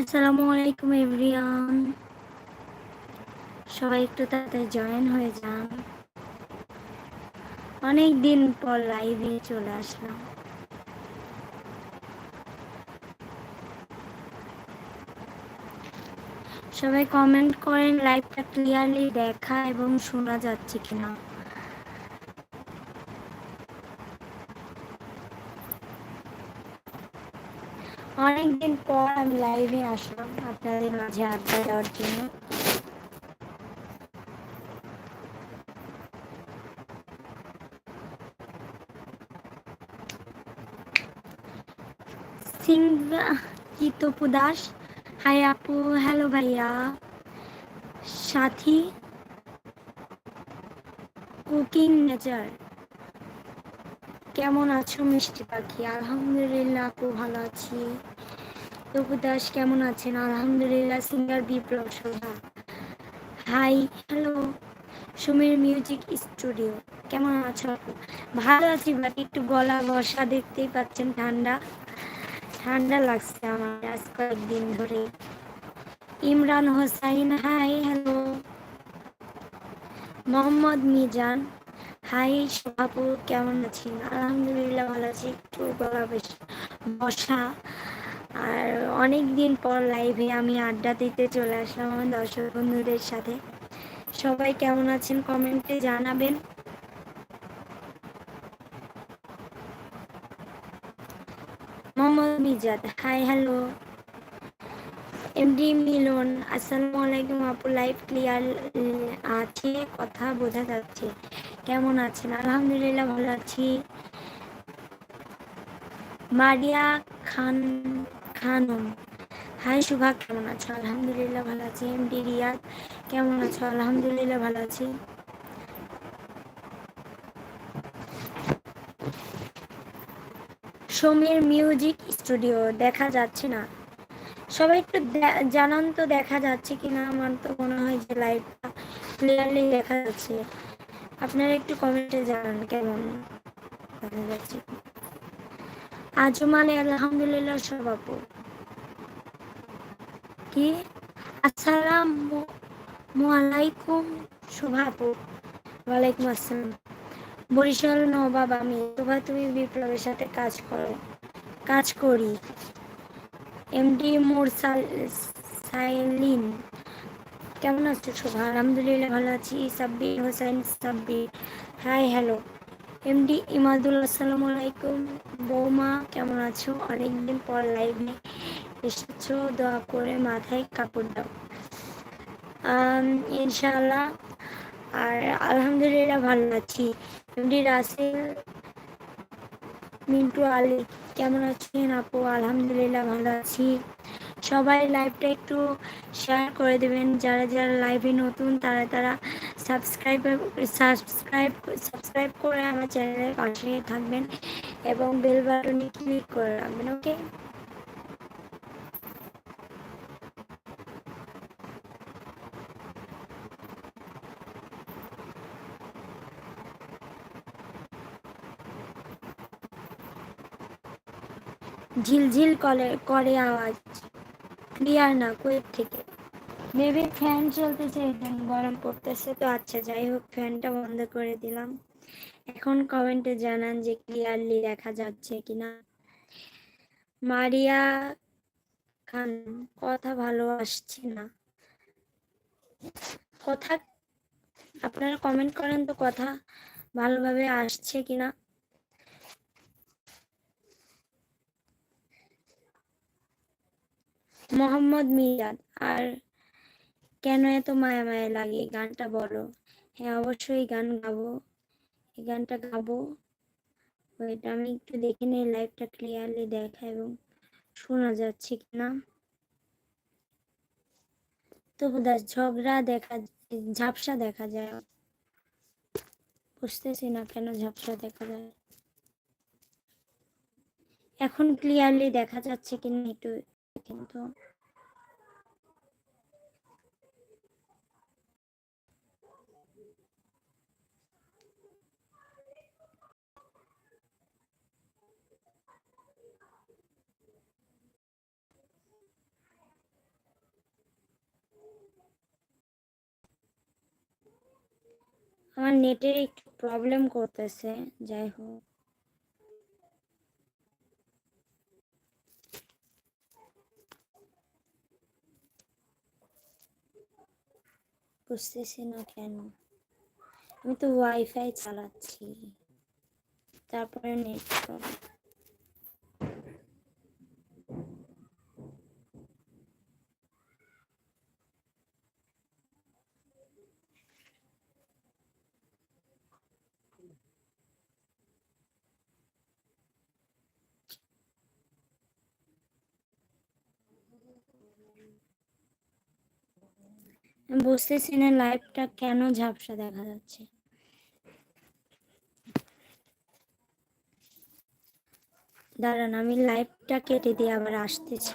আসসালামু আলাইকুম এভরিওয়ান সবাই একটু তাড়াতাড়ি জয়েন হয়ে যান। অনেক দিন পর লাইভে চলে আসলাম। সবাই কমেন্ট করেন লাইভটা ক্লিয়ারলি দেখা এবং শোনা যাচ্ছে কিনা। অনেকদিন পর আমি লাইভে আসলাম আপনাদের মাঝে আড্ডা দেওয়ার জন্য। সিংহা কিতপু দাস। হাই আপু হ্যালো ভাইয়া। সাথী কুকিং নেচার কেমন আছো মিষ্টি পাখি? আলহামদুলিল্লাহ আপু ভালো আছি। তপু দাস কেমন আছেন? আলহামদুলিল্লাহ singer Biplob Shobha hi hello Sumir music studio কেমন আছো? ভালো আছি বাট একটু গলা বসা দেখতেই পাচ্ছেন, ঠান্ডা। ঠান্ডা লাগছে আমার আজ কয়েকদিন ধরে। Imran Hossain hi hello Mohammad Mizan hi আপু কেমন আছেন? আলহামদুলিল্লাহ, ভালো আছি। একটু গলা বসা আর অনেক দিন পর লাইভে আমি আড্ডা দিতে চলে আসলাম আমার দর্শক বন্ধুদের সাথে। সবাই কেমন আছেন কমেন্টে জানাবেন। Mohammad Mizad hi hello MD Milon, আসসালামু আলাইকুম আপু লাইভ ক্লিয়ার আছে, কথা বোঝা যাচ্ছে। কেমন আছেন? আলহামদুলিল্লাহ ভালো আছি। মারিয়া খান খানম হাই সুভা, কেমন আছো? আলহামদুলিল্লাহ ভালো আছি। এমডি রিয়াদ, কেমন আছো? আলহামদুলিল্লাহ ভালো আছি। সমীর মিউজিক স্টুডিও, দেখা যাচ্ছে না। সবাই একটু জানান তো, দেখা যাচ্ছে কিনা আমার তো মনে হয় যে লাইভটা ক্লিয়ারলি দেখা যাচ্ছে। আপনারা একটু কমেন্টে জানান, কেমন দেখা যাচ্ছে আজমালে আলহামদুলিল্লাহ সব আপু। কি? আসসালাম আলাইকুম ওয়ালাইকুম আসসালাম। বরিশাল নবাব আমি। শোভা তুমি বিপ্লবের সাথে কাজ করো, কাজ করি। এমডি মোরসাল সাইলিন। কেমন আছো শোভা? আলহামদুলিল্লাহ ভালো আছি। Sabbir Hossain, Sabbir. Hi, hello. MD Imadul, আসসালামু আলাইকুম। বৌমা, কেমন আছো? অনেকদিন পর লাইভে এসেছ, দোয়া করে মাথায় কাপড় দাও। ইনশাআল্লাহ। আর আলহামদুলিল্লাহ ভালো আছি। এমডি রাসেল, মিন্টু আলী, কেমন আছেন আপু? আলহামদুলিল্লাহ ভালো আছি। সবাই লাইভটা একটু শেয়ার করে দেবেন। যারা যারা লাইভে নতুন, তারা তারা সাবস্ক্রাইব সাবস্ক্রাইব সাবস্ক্রাইব করে আমার চ্যানেলের পাশে থাকবেন এবং বেল বাটনে ক্লিক করে রাখবেন, ওকে? ঝিলঝিল করে করে আওয়াজ। ক্লিয়ার না কুয়েত থেকে? মেবি ফ্যান চলতেছে গরম পড়তেছে। তো আচ্ছা যাই হোক, ফ্যানটা বন্ধ করে দিলাম। এখন কমেন্টে জানান যে ক্লিয়ারলি দেখা যাচ্ছে কিনা। মারিয়া খান, কথা ভালো আসছে না। কথা, আপনারা কমেন্ট করেন তো কথা ভালোভাবে আসছে কিনা। মোহাম্মদ মিরাদ আর কেন এত মায়া মায়া লাগে গানটা বলো। হ্যাঁ অবশ্যই গান গাবো। এই গানটা গাবো। এটা আমি একটু দেখে নিই লাইভটা ক্লিয়ারলি দেখা এবং শোনা যাচ্ছে কিনা তবু দাস ঝগড়া দেখা, ঝাপসা দেখা যায়। বুঝতেছি না কেন ঝাপসা দেখা যায়। এখন ক্লিয়ারলি দেখা যাচ্ছে কিনা একটু কিন্তু আমার নেটের একটু প্রবলেম করতেছে যাই হোক বুঝতেছি না কেন? আমি তো ওয়াইফাই চালাচ্ছি। তারপরে নেট বুঝতেছি না লাইফটা কেন ঝাপসা দেখা যাচ্ছে। দাঁড়ান আমি লাইফটা কেটে দিয়ে আবার আসতেছি।